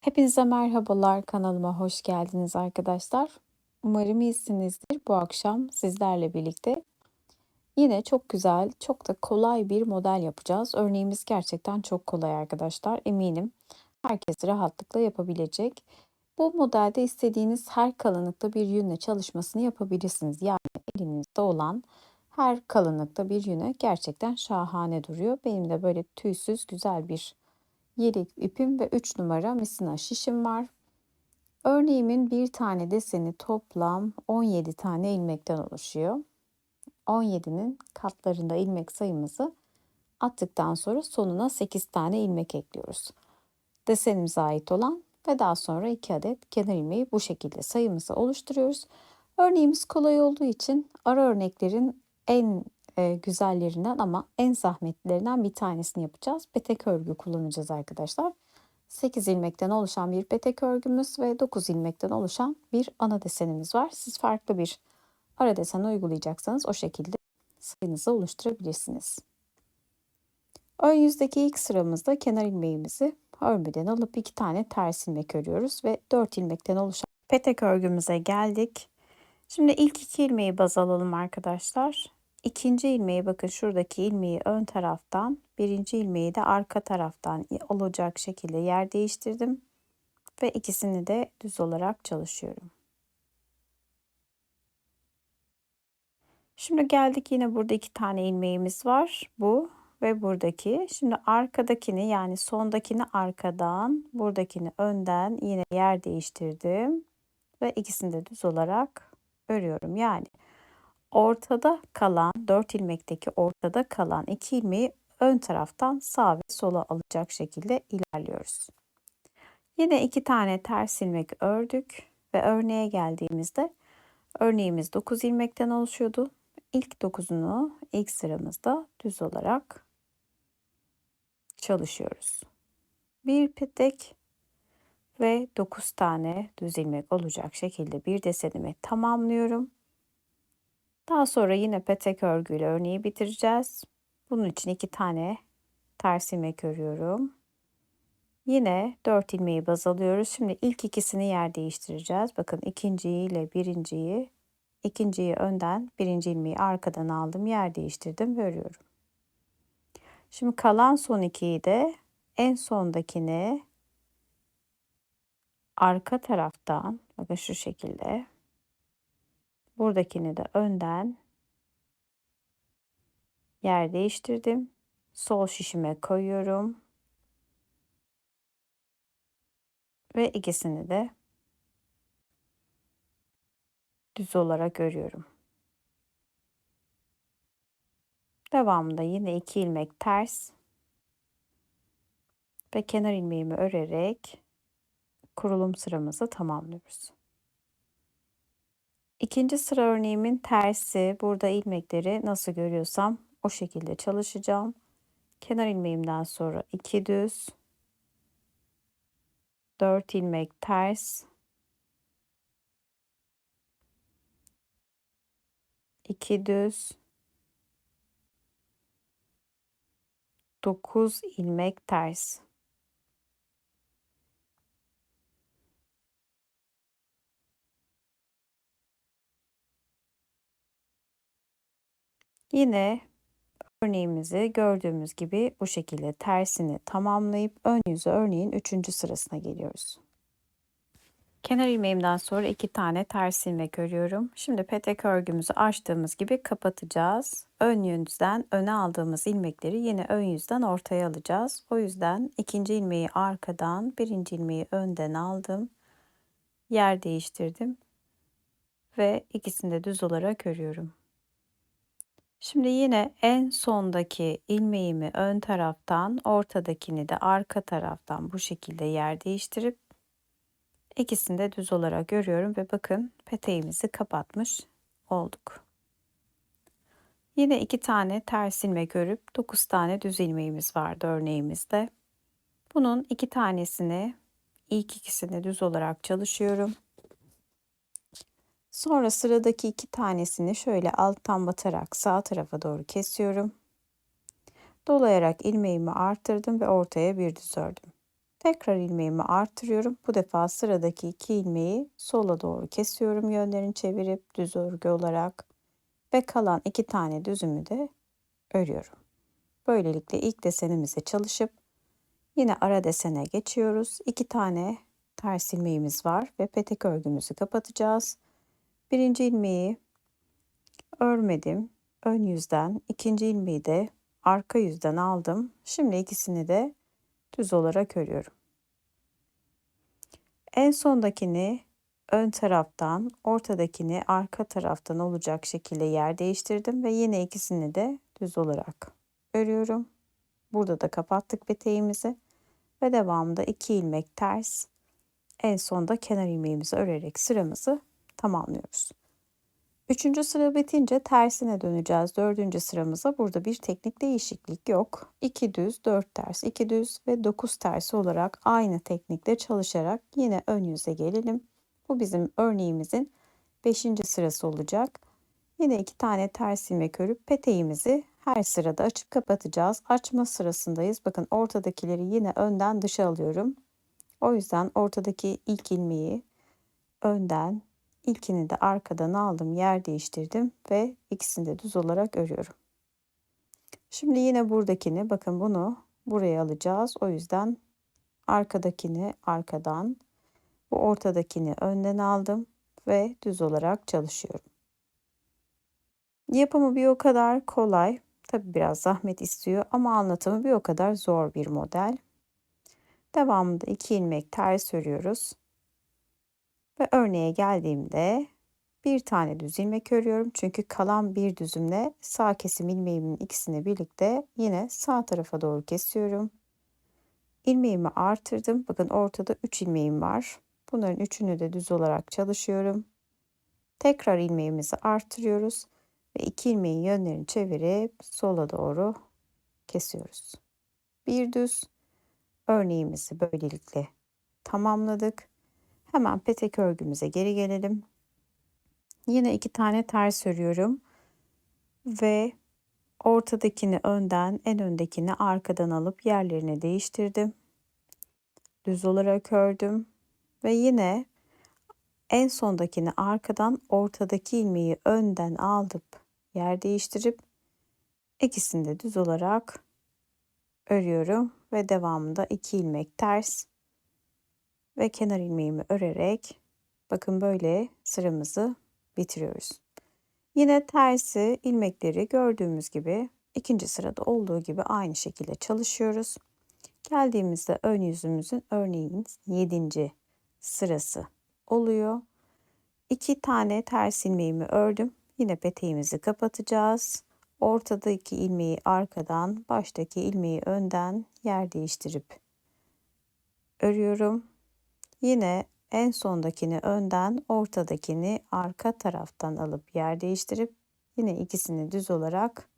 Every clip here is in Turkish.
Hepinize merhabalar, kanalıma hoş geldiniz arkadaşlar. Umarım iyisinizdir. Bu akşam sizlerle birlikte yine çok güzel, çok da kolay bir model yapacağız. Örneğimiz gerçekten çok kolay arkadaşlar. Eminim herkes rahatlıkla yapabilecek. Bu modelde istediğiniz her kalınlıkta bir yünle çalışmasını yapabilirsiniz. Yani elinizde olan her kalınlıkta bir yüne gerçekten şahane duruyor. Benim de böyle tüysüz güzel bir yelek ipim ve 3 numara misina şişim var. Örneğimin bir tane deseni toplam 17 tane ilmekten oluşuyor. 17'nin katlarında ilmek sayımızı attıktan sonra sonuna 8 tane ilmek ekliyoruz. Desenimize ait olan ve daha sonra 2 adet kenar ilmeği bu şekilde sayımızı oluşturuyoruz. Örneğimiz kolay olduğu için ara örneklerin en e, güzellerinden ama en zahmetlilerinden bir tanesini yapacağız. Petek örgü kullanacağız arkadaşlar. 8 ilmekten oluşan bir petek örgümüz ve 9 ilmekten oluşan bir ana desenimiz var. Siz farklı bir ara desen uygulayacaksanız o şekilde sayınızı oluşturabilirsiniz. Ön yüzdeki ilk sıramızda kenar ilmeğimizi örmeden alıp iki tane ters ilmek örüyoruz ve 4 ilmekten oluşan petek örgümüze geldik. Şimdi ilk iki ilmeği baz alalım arkadaşlar. İkinci ilmeği bakın şuradaki ilmeği ön taraftan, birinci ilmeği de arka taraftan olacak şekilde yer değiştirdim. Ve ikisini de düz olarak çalışıyorum. Şimdi geldik yine burada iki tane ilmeğimiz var. Bu ve buradaki. Şimdi arkadakini yani sondakini arkadan, buradakini önden yine yer değiştirdim. Ve ikisini de düz olarak örüyorum. Yani ortada kalan 4 ilmekteki ortada kalan 2 ilmeği ön taraftan sağ ve sola alacak şekilde ilerliyoruz. Yine iki tane ters ilmek ördük ve örneğe geldiğimizde örneğimiz 9 ilmekten oluşuyordu. İlk 9'unu ilk sıramızda düz olarak çalışıyoruz. Bir petek ve 9 tane düz ilmek olacak şekilde bir desenimi tamamlıyorum. Daha sonra yine petek örgüyle örneği bitireceğiz. Bunun için iki tane ters ilmek örüyorum. Yine 4 ilmeği baz alıyoruz. Şimdi ilk ikisini yer değiştireceğiz. Bakın ikinciyi ile birinciyi, ikinciyi önden, birinci ilmeği arkadan aldım, yer değiştirdim ve örüyorum. Şimdi kalan son ikiyi de en sondakini arka taraftan, bakın şu şekilde Buradakini de önden yer değiştirdim. Sol şişime koyuyorum. Ve ikisini de düz olarak örüyorum. Devamında yine iki ilmek ters ve kenar ilmeğimi örerek kurulum sıramızı tamamlıyoruz. İkinci sıra örneğimin tersi. Burada ilmekleri nasıl görüyorsam o şekilde çalışacağım. Kenar ilmeğimden sonra 2 düz, 4 ilmek ters, 2 düz, 9 ilmek ters. Yine örneğimizi gördüğümüz gibi bu şekilde tersini tamamlayıp ön yüzü örneğin 3. sırasına geliyoruz. Kenar ilmeğimden sonra iki tane ters ilmek örüyorum. Şimdi petek örgümüzü açtığımız gibi kapatacağız. Ön yüzden öne aldığımız ilmekleri yine ön yüzden ortaya alacağız. O yüzden ikinci ilmeği arkadan, birinci ilmeği önden aldım. Yer değiştirdim ve ikisini de düz olarak örüyorum. Şimdi yine en sondaki ilmeğimi ön taraftan, ortadakini de arka taraftan bu şekilde yer değiştirip ikisini de düz olarak örüyorum ve bakın peteğimizi kapatmış olduk. Yine iki tane ters ilmek örüp 9 tane düz ilmeğimiz vardı örneğimizde. Bunun iki tanesini ilk ikisini düz olarak çalışıyorum. Sonra sıradaki iki tanesini şöyle alttan batarak sağ tarafa doğru kesiyorum. Dolayarak ilmeğimi arttırdım ve ortaya bir düz ördüm. Tekrar ilmeğimi artırıyorum. Bu defa sıradaki iki ilmeği sola doğru kesiyorum yönlerini çevirip düz örgü olarak ve kalan iki tane düzümü de örüyorum. Böylelikle ilk desenimize çalışıp yine ara desene geçiyoruz. İki tane ters ilmeğimiz var ve petek örgümüzü kapatacağız. Birinci ilmeği örmedim. Ön yüzden ikinci ilmeği de arka yüzden aldım. Şimdi ikisini de düz olarak örüyorum. En sondakini ön taraftan, ortadakini arka taraftan olacak şekilde yer değiştirdim ve yine ikisini de düz olarak örüyorum. Burada da kapattık peteğimizi ve devamında iki ilmek ters en sonda kenar ilmeğimizi örerek sıramızı tamamlıyoruz. Üçüncü sıra bitince tersine döneceğiz. Dördüncü sıramıza burada bir teknik değişiklik yok. 2 düz, 4 ters, 2 düz ve 9 ters olarak aynı teknikle çalışarak yine ön yüze gelelim. Bu bizim örneğimizin 5. sırası olacak. Yine iki tane ters ilmek örüp peteğimizi her sırada açıp kapatacağız. Açma sırasındayız. Bakın ortadakileri yine önden dışa alıyorum. O yüzden ortadaki ilk ilmeği önden, ilkini de arkadan aldım, yer değiştirdim ve ikisini de düz olarak örüyorum. Şimdi yine buradakini, bakın bunu buraya alacağız. O yüzden arkadakini arkadan, bu ortadakini önden aldım ve düz olarak çalışıyorum. Yapımı bir o kadar kolay. Tabi biraz zahmet istiyor ama anlatımı bir o kadar zor bir model. Devamında iki ilmek ters örüyoruz. Ve örneğe geldiğimde bir tane düz ilmek örüyorum. Çünkü kalan bir düzümle sağ kesim ilmeğimin ikisini birlikte yine sağ tarafa doğru kesiyorum. İlmeğimi artırdım. Bakın ortada 3 ilmeğim var. Bunların üçünü de düz olarak çalışıyorum. Tekrar ilmeğimizi artırıyoruz ve iki ilmeğin yönlerini çevirip sola doğru kesiyoruz. Bir düz örneğimizi böylelikle tamamladık. Hemen petek örgümüze geri gelelim. Yine iki tane ters örüyorum. Ve ortadakini önden, en öndekini arkadan alıp yerlerini değiştirdim. Düz olarak ördüm. Ve yine en sondakini arkadan, ortadaki ilmeği önden aldım, yer değiştirip ikisini de düz olarak örüyorum. Ve devamında iki ilmek ters ve kenar ilmeğimi örerek bakın böyle sıramızı bitiriyoruz. Yine tersi ilmekleri gördüğümüz gibi ikinci sırada olduğu gibi aynı şekilde çalışıyoruz. Geldiğimizde ön yüzümüzün örneğin 7. sırası oluyor. İki tane ters ilmeğimi ördüm. Yine peteğimizi kapatacağız. Ortadaki ilmeği arkadan, baştaki ilmeği önden yer değiştirip örüyorum. Yine en sondakini önden, ortadakini arka taraftan alıp yer değiştirip yine ikisini düz olarak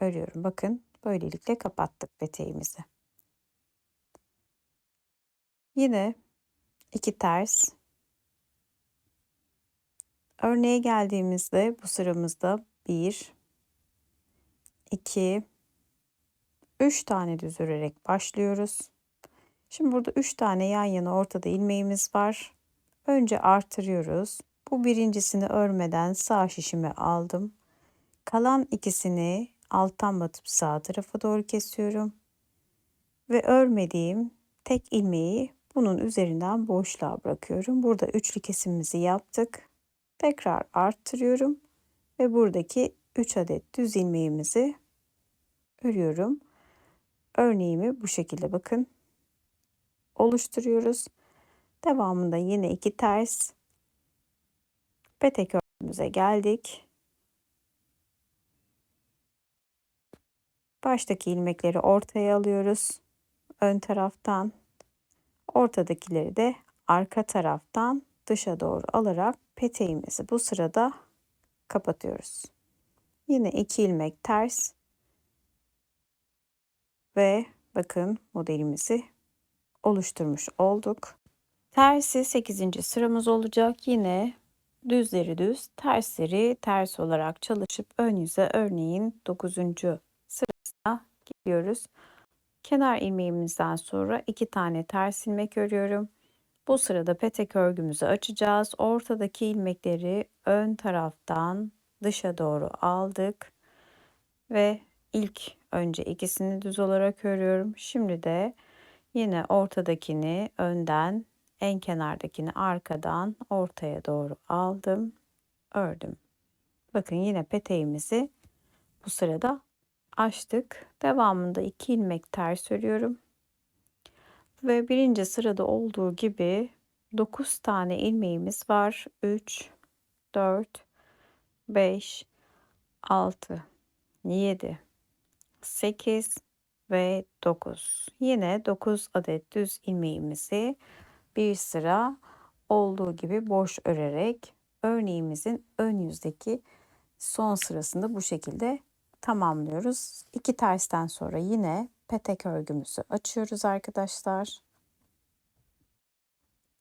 örüyorum. Bakın böylelikle kapattık peteğimizi. Yine iki ters. Örneğe geldiğimizde bu sıramızda 1 2 3 tane düz örerek başlıyoruz. Şimdi burada 3 tane yan yana ortada ilmeğimiz var. Önce artırıyoruz. Bu birincisini örmeden sağ şişime aldım. Kalan ikisini alttan batıp sağ tarafa doğru kesiyorum. Ve örmediğim tek ilmeği bunun üzerinden boşluğa bırakıyorum. Burada üçlü kesimimizi yaptık. Tekrar arttırıyorum ve buradaki 3 adet düz ilmeğimizi örüyorum. Örneğimi bu şekilde bakın oluşturuyoruz. Devamında yine iki ters petek örgümüze geldik. Baştaki ilmekleri ortaya alıyoruz. Ön taraftan ortadakileri de arka taraftan dışa doğru alarak peteğimizi bu sırada kapatıyoruz. Yine iki ilmek ters ve bakın modelimizi oluşturmuş olduk. Tersi 8. sıramız olacak. Yine düzleri düz, tersleri ters olarak çalışıp ön yüze örneğin 9. sırasına gidiyoruz. Kenar ilmeğimizden sonra iki tane ters ilmek örüyorum. Bu sırada petek örgümüzü açacağız. Ortadaki ilmekleri ön taraftan dışa doğru aldık ve ilk önce ikisini düz olarak örüyorum. Şimdi de yine ortadakini önden, en kenardakini arkadan ortaya doğru aldım, ördüm. Bakın yine peteğimizi bu sırada açtık. Devamında iki ilmek ters örüyorum. Ve birinci sırada olduğu gibi 9 tane ilmeğimiz var. 3, 4, 5, 6, 7, 8 ve 9. Yine 9 adet düz ilmeğimizi bir sıra olduğu gibi boş örerek örneğimizin ön yüzdeki son sırasında bu şekilde tamamlıyoruz. İki tersten sonra yine petek örgümüzü açıyoruz arkadaşlar.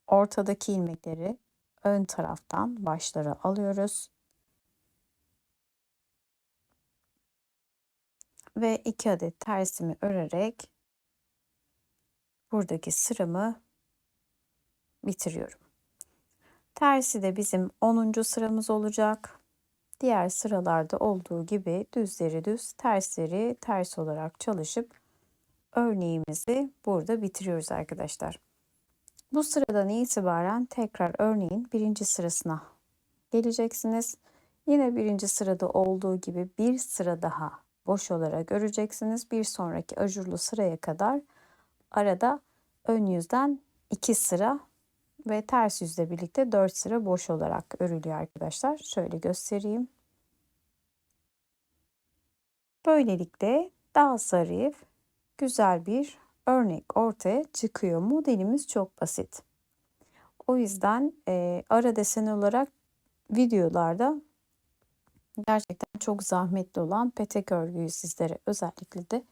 Ortadaki ilmekleri ön taraftan başlara alıyoruz. Ve iki adet tersimi örerek buradaki sıramı bitiriyorum. Tersi de bizim 10. sıramız olacak. Diğer sıralarda olduğu gibi düzleri düz, tersleri ters olarak çalışıp örneğimizi burada bitiriyoruz arkadaşlar. Bu sıradan itibaren tekrar örneğin birinci sırasına geleceksiniz. Yine birinci sırada olduğu gibi bir sıra daha boş olarak öreceksiniz. Bir sonraki ajurlu sıraya kadar arada ön yüzden iki sıra ve ters yüzle birlikte 4 sıra boş olarak örülüyor arkadaşlar. Şöyle göstereyim. Böylelikle daha zarif, güzel bir örnek ortaya çıkıyor. Modelimiz çok basit. O yüzden e, ara desen olarak videolarda gerçekten çok zahmetli olan petek örgüyü sizlere özellikle de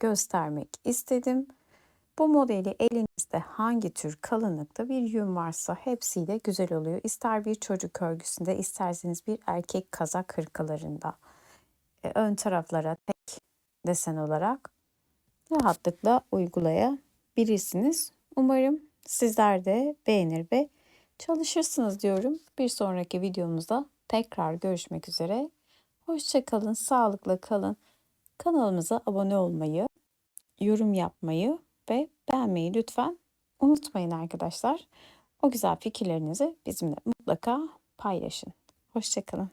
göstermek istedim. Bu modeli elinizde hangi tür kalınlıkta bir yün varsa hepsiyle güzel oluyor. İster bir çocuk örgüsünde isterseniz bir erkek kazak hırkalarında e, ön taraflara tek desen olarak rahatlıkla uygulayabilirsiniz. Umarım sizler de beğenir ve çalışırsınız diyorum. Bir sonraki videomuzda tekrar görüşmek üzere. Hoşçakalın, sağlıkla kalın. Kanalımıza abone olmayı, yorum yapmayı ve beğenmeyi lütfen unutmayın arkadaşlar. O güzel fikirlerinizi bizimle mutlaka paylaşın. Hoşçakalın.